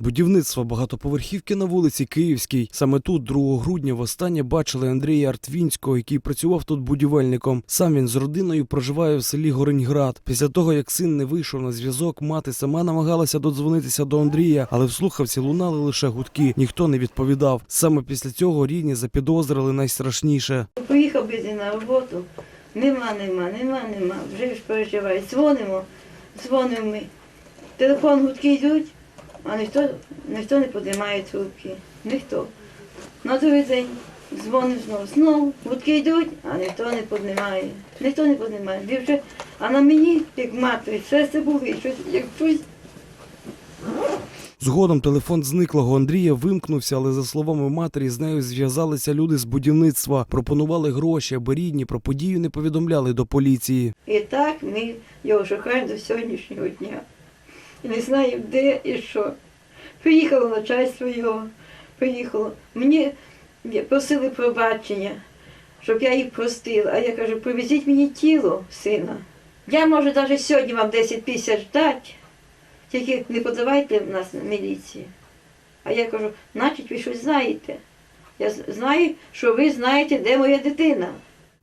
Будівництво багатоповерхівки на вулиці Київській. Саме тут 2 грудня востаннє бачили Андрія Артвінського, який працював тут будівельником. Сам він з родиною проживає в селі Гореньград. Після того, як син не вийшов на зв'язок, мати сама намагалася додзвонитися до Андрія, але в слухавці лунали лише гудки. Ніхто не відповідав. Саме після цього рідні запідозрили найстрашніше. Поїхав би на роботу. Нема, нема, нема, нема. Вже ж переживає. Дзвонимо, дзвонимо ми. Телефон гудки йдуть, а ніхто, ніхто не підіймає трубки. Ніхто. На другий день дзвонимо знову. Знову гудки йдуть, а ніхто не піднімає. Ніхто не піднімає. Вже, а на мені, як матері, серце були, щось, як щось Згодом телефон зниклого Андрія вимкнувся, але за словами матері, з нею зв'язалися люди з будівництва, пропонували гроші, аби рідні про подію не повідомляли до поліції. І так ми його шукаємо до сьогоднішнього дня. І не знаємо, де і що. Приїхало начальство його, приїхало. Мені просили пробачення, щоб я їх простила. А я кажу, привезіть мені тіло сина. Я можу навіть сьогодні вам 10 тисяч дати, тільки не подавайте в нас на міліції. А я кажу, значить, ви щось знаєте. Я знаю, що ви знаєте, де моя дитина.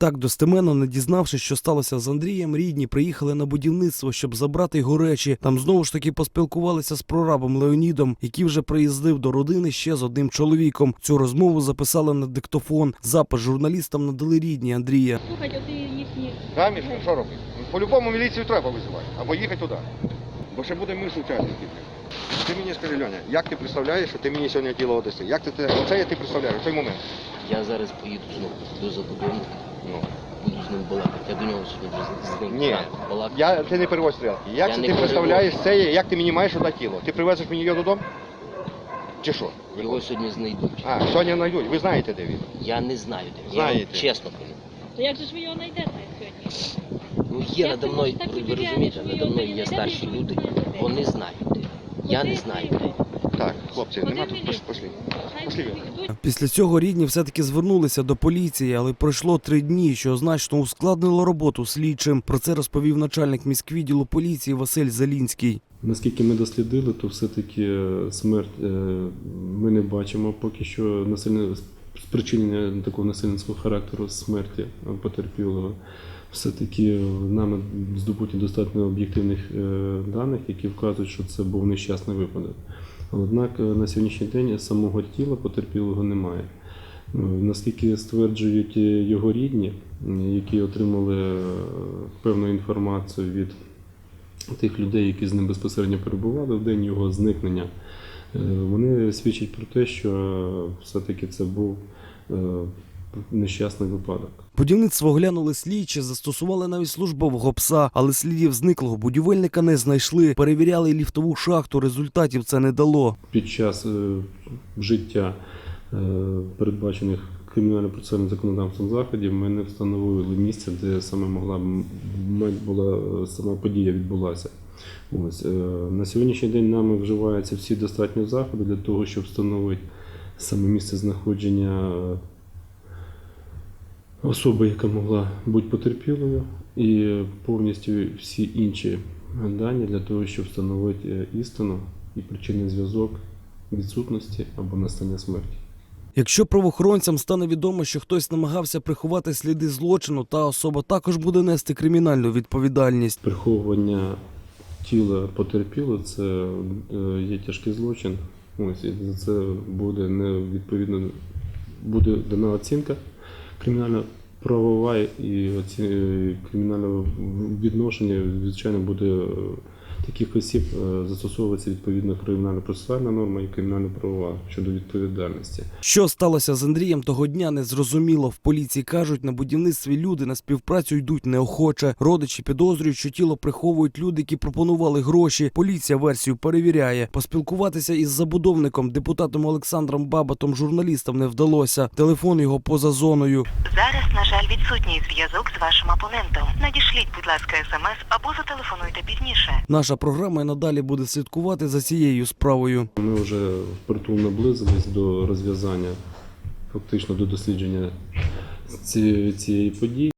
Так достеменно не дізнавшись, що сталося з Андрієм, рідні приїхали на будівництво, щоб забрати його речі. Там знову ж таки поспілкувалися з прорабом Леонідом, який вже приїздив до родини ще з одним чоловіком. Цю розмову записали на диктофон. Запис журналістам надали рідні Андрія. Слухай, оти їхні. Да, Міш, що робити? По-любому міліцію треба визивати, або їхати туди. Бо ще буде миш учасників. Ти мені скажи, Льоня, як ти представляєш, що ти мені сьогодні тіло одаси? Як ти, те- оце я ти представляєш, в той момент. Я зараз поїду знову до забудовника, Ну. буду з ним балакати. Я до нього сьогодні з ним Ні, балакав. я, ти не переводь стрілки. Як Я це не ти представляєш це, як ти мені маєш одне тіло? Ти привезеш мені його додому? Чи що? Його сьогодні знайдуть. А, сьогодні знайдуть. Ви знаєте, де він? Я не знаю, де. він. Знаєте. Я вам чесно кажу. То як же ж ви його знайдете сьогодні? Ну є Як надо мною, так ви розумієте, надо мною є старші люди. Вони знають де. Я не знаю де. Так, хлопці, нема тут. Пошли. Пошли. Після цього рідні все-таки звернулися до поліції, але пройшло три дні, що значно ускладнило роботу слідчим. Про це розповів начальник міськвідділу поліції Василь Залінський. Наскільки ми дослідили, то все-таки е, смерть е, ми не бачимо поки що насильне спричинення такого насильницького характеру смерті потерпілого. Все-таки нами здобуті достатньо об'єктивних е, даних, які вказують, що це був нещасний випадок. Однак е, на сьогоднішній день самого тіла потерпілого немає. Е, Наскільки стверджують е, його рідні, які отримали певну інформацію від тих людей, які з ним безпосередньо перебували в день його зникнення, вони свідчать про те, що все-таки це був нещасний випадок. Будівництво оглянули слідчі, застосували навіть службового пса, але слідів зниклого будівельника не знайшли. Перевіряли ліфтову шахту. Результатів це не дало. Під час е, вжиття е, передбачених кримінально-процесуальним законодавством заходів ми не встановили місце, де саме могла була е, сама подія відбулася. Ось е, на сьогоднішній день нами вживаються всі достатні заходи для того, щоб встановити саме місце знаходження особи, яка могла бути потерпілою, і повністю всі інші дані для того, щоб встановити е, істину і причинний зв'язок відсутності або настання смерті. Якщо правоохоронцям стане відомо, що хтось намагався приховати сліди злочину, та особа також буде нести кримінальну відповідальність. Приховування тіла потерпілого це е, є тяжкий злочин. Ось і за це буде не відповідно буде дана оцінка кримінальна правова і оці, кримінальне відношення, звичайно, буде е, таких осіб е, застосовуватися відповідно кримінально-процесуальна норма і кримінально-правова щодо відповідальності. Що сталося з Андрієм того дня, незрозуміло. В поліції кажуть, на будівництві люди на співпрацю йдуть неохоче. Родичі підозрюють, що тіло приховують люди, які пропонували гроші. Поліція версію перевіряє. Поспілкуватися із забудовником, депутатом Олександром Бабатом, журналістам не вдалося. Телефон його поза зоною. Зараз, жаль, відсутній зв'язок з вашим опонентом. Надішліть, будь ласка, смс або зателефонуйте пізніше. Наша програма і надалі буде слідкувати за цією справою. Ми вже впритул наблизились до розв'язання, фактично до дослідження цієї, цієї події.